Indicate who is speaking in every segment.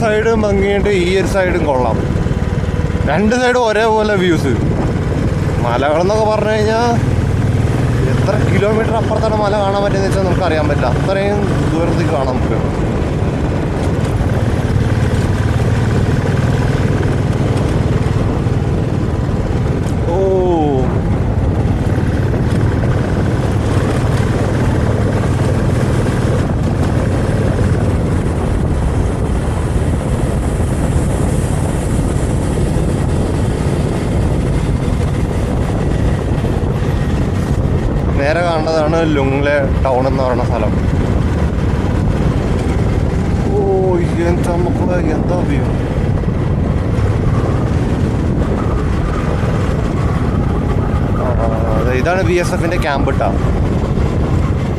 Speaker 1: സൈഡും ഭംഗിയുണ്ട് ഈ ഒരു സൈഡും കൊള്ളാം. രണ്ട് സൈഡും ഒരേപോലെ വ്യൂസ് മലകളെന്നൊക്കെ പറഞ്ഞു കഴിഞ്ഞാൽ എത്ര കിലോമീറ്റർ അപ്പുറത്താണ് മല കാണാൻ പറ്റുന്നത് വെച്ചാൽ നമുക്ക് അറിയാൻ പറ്റില്ല. അത്രയും ദൂരത്തേക്ക് കാണാൻ നമുക്ക് നേരെ കാണുന്നതാണ് ലുങ്ലെ ടൗൺ എന്ന് പറയുന്ന സ്ഥലം. ഓ എന്താ മക്കളെ എന്താ വ്യൂ ഇതാണ് ബി എസ് എഫിന്റെ ക്യാമ്പ് ഇട്ടാ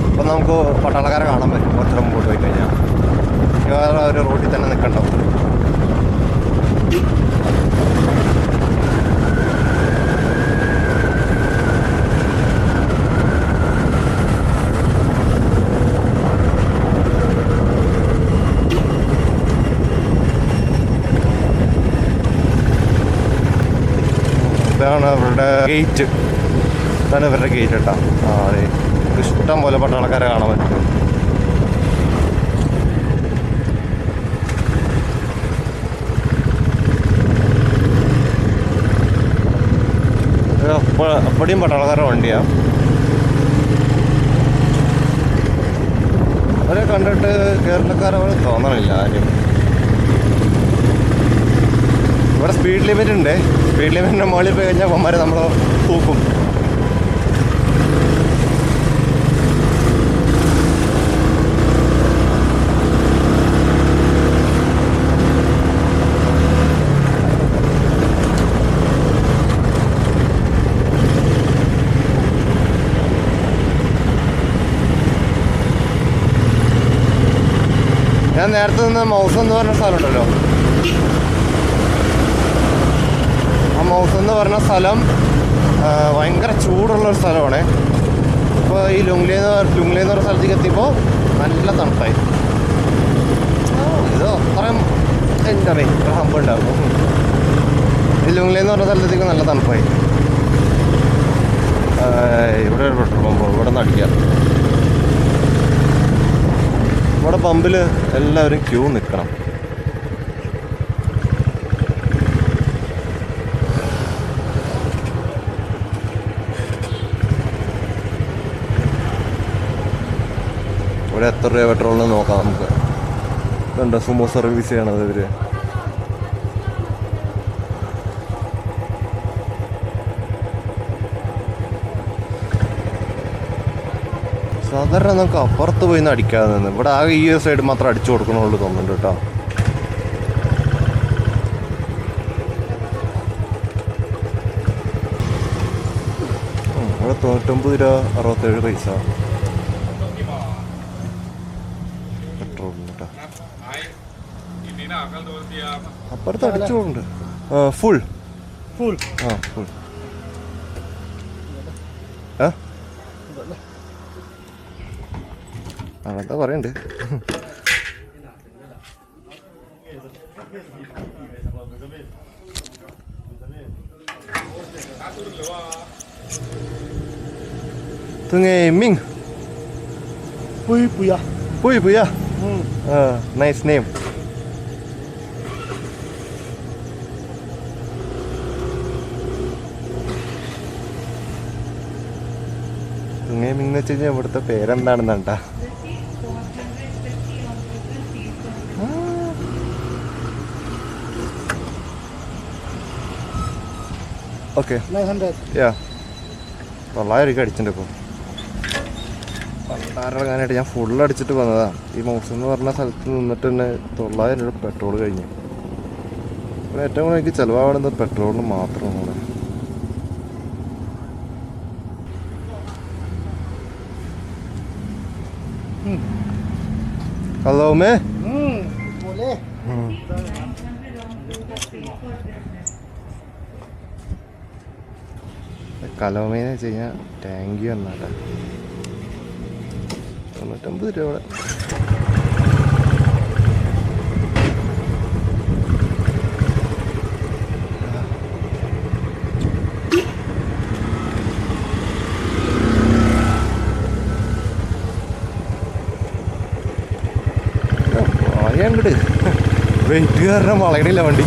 Speaker 1: അപ്പം നമുക്ക് പട്ടാളക്കാരെ കാണാൻ പറ്റും. കുറച്ച് മുമ്പോട്ട് പോയി കഴിഞ്ഞാൽ ഒരു റോട്ടിൽ തന്നെ നിൽക്കണ്ടോ ഇതാണ് അവരുടെ ഗേറ്റ്. ഇതാണ് ഇവരുടെ ഗേറ്റ് കേട്ടോ. ആ അതെ ഇഷ്ടം പോലെ പട്ടാളക്കാരെ കാണാൻ പറ്റും. അപ്പടിയും പട്ടാളക്കാരുടെ വണ്ടിയാ. അവരെ കണ്ടിട്ട് കേരളക്കാരവരെ തോന്നണില്ല ആരും. ഇവിടെ സ്പീഡ് ലിമിറ്റ് ഉണ്ട്. സ്പീഡ് ലിമിറ്റിന്റെ മുകളിൽ പോയി കഴിഞ്ഞാൽ അമ്മമാർ നമ്മൾ തൂക്കും. ഞാൻ നേരത്തെ നിന്ന് മൗസ് എന്ന് പറഞ്ഞ സ്ഥലമുണ്ടല്ലോ ആ മൗസ് എന്ന് പറഞ്ഞ സ്ഥലം ഭയങ്കര ചൂടുള്ള ഒരു സ്ഥലമാണ്. ഇപ്പോൾ ഈ ലുങ്ലി എന്ന് ലുങ്ലി എന്ന് പറഞ്ഞ സ്ഥലത്തേക്ക് എത്തിയപ്പോൾ നല്ല തണുപ്പായി. ഇതോ അത്രയും എന്താ പറയുക ഹമ്പ് ഉണ്ടാകും ഈ ലുങ്ലി എന്ന് പറഞ്ഞ സ്ഥലത്തേക്ക് നല്ല തണുപ്പായി. ഇവിടെ ഒരു പെട്രോൾ പമ്പ് ഇവിടെ നിന്ന് അടിക്കാം. ഇവിടെ പമ്പിൽ എല്ലാവരും ക്യൂ നിൽക്കണം ഇവിടെ എത്ര രൂപ പെട്രോളിന് നോക്കാം നമുക്ക്. കണ്ട സുമോ സർവീസ് ചെയ്യണത് ഇവർ സാധാരണ നമുക്ക് അപ്പുറത്ത് പോയി അടിക്കാതെ നിന്ന്. ഇവിടെ ആകെ ഈ സൈഡ് മാത്രം അടിച്ചു കൊടുക്കണുള്ളൂ തോന്നുന്നുണ്ട് കേട്ടോ. ഇവിടെ തൊണ്ണൂറ്റൊമ്പത് രൂപ അറുപത്തേഴ് പൈസ. അപ്പുറത്ത് അടിച്ചുകൊണ്ട് ഫുൾ
Speaker 2: Full.
Speaker 1: ആ ഫുൾ അങ്ങനത്തെ പറയണ്ട് Tungay Ming,
Speaker 2: Pui puya.
Speaker 1: Puy Puya.
Speaker 2: Hmm.
Speaker 1: Uh, nice name. മിങ് എന്ന് വെച്ച് കഴിഞ്ഞാൽ ഇവിടുത്തെ പേരെന്താണെന്നാണ്ടാ ഓക്കെ.
Speaker 2: 900.
Speaker 1: യാ. തൊള്ളായിരം അടിച്ചിട്ടുണ്ട് ഇപ്പോൾ പണ്ടാറങ്ങാനായിട്ട് ഞാൻ ഫുൾ അടിച്ചിട്ട് വന്നതാണ് ഈ മൗസ് എന്ന് പറഞ്ഞ സ്ഥലത്ത് നിന്നിട്ട് തന്നെ തൊള്ളായിരം രൂപ പെട്രോൾ കഴിഞ്ഞു. ഇവിടെ ഏറ്റവും കൂടുതൽ എനിക്ക് ചിലവാകുന്നത് പെട്രോളിന് മാത്രമാണ്. ഇവിടെ ഹലോ മേ
Speaker 2: Hmm. Boleh.
Speaker 1: കലോമേന്ന് വെച്ച് കഴിഞ്ഞാൽ ടാങ്കി വന്നാട്ടാ തൊണ്ണൂറ്റമ്പത് രൂപ ഇവിടെ വിട് വെയിറ്റ് കാരണം വളയണില്ല വണ്ടി.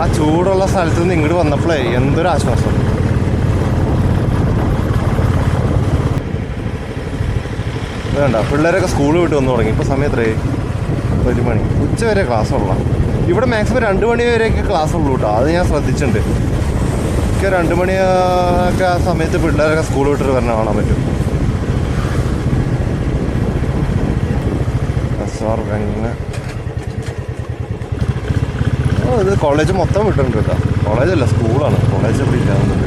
Speaker 1: ആ ചൂടുള്ള സ്ഥലത്ത് നിന്ന് ഇങ്ങോട്ട് വന്നപ്പോഴേ എന്തൊരു ആശ്വാസം. വേണ്ട പിള്ളേരൊക്കെ സ്കൂൾ വിട്ട് വന്നു തുടങ്ങി. ഇപ്പോൾ സമയത്രേ ഒരു മണി. ഉച്ച വരെ ക്ലാസ് ഉള്ള ഇവിടെ മാക്സിമം രണ്ട് മണി വരെയൊക്കെ ക്ലാസ് ഉള്ളൂ കേട്ടോ അത് ഞാൻ ശ്രദ്ധിച്ചിട്ടുണ്ട്. ഒക്കെ രണ്ട് മണി ആ, സമയത്ത് പിള്ളേരൊക്കെ സ്കൂൾ വിട്ടിട്ട് വരണ കാണാൻ പറ്റും. ഇത് കോളേജ് മൊത്തം വിട്ടിട്ടുണ്ട് കേട്ടോ കോളേജല്ല സ്കൂളാണ് കോളേജ് ഇവിടെ ഇല്ലാന്നുണ്ട്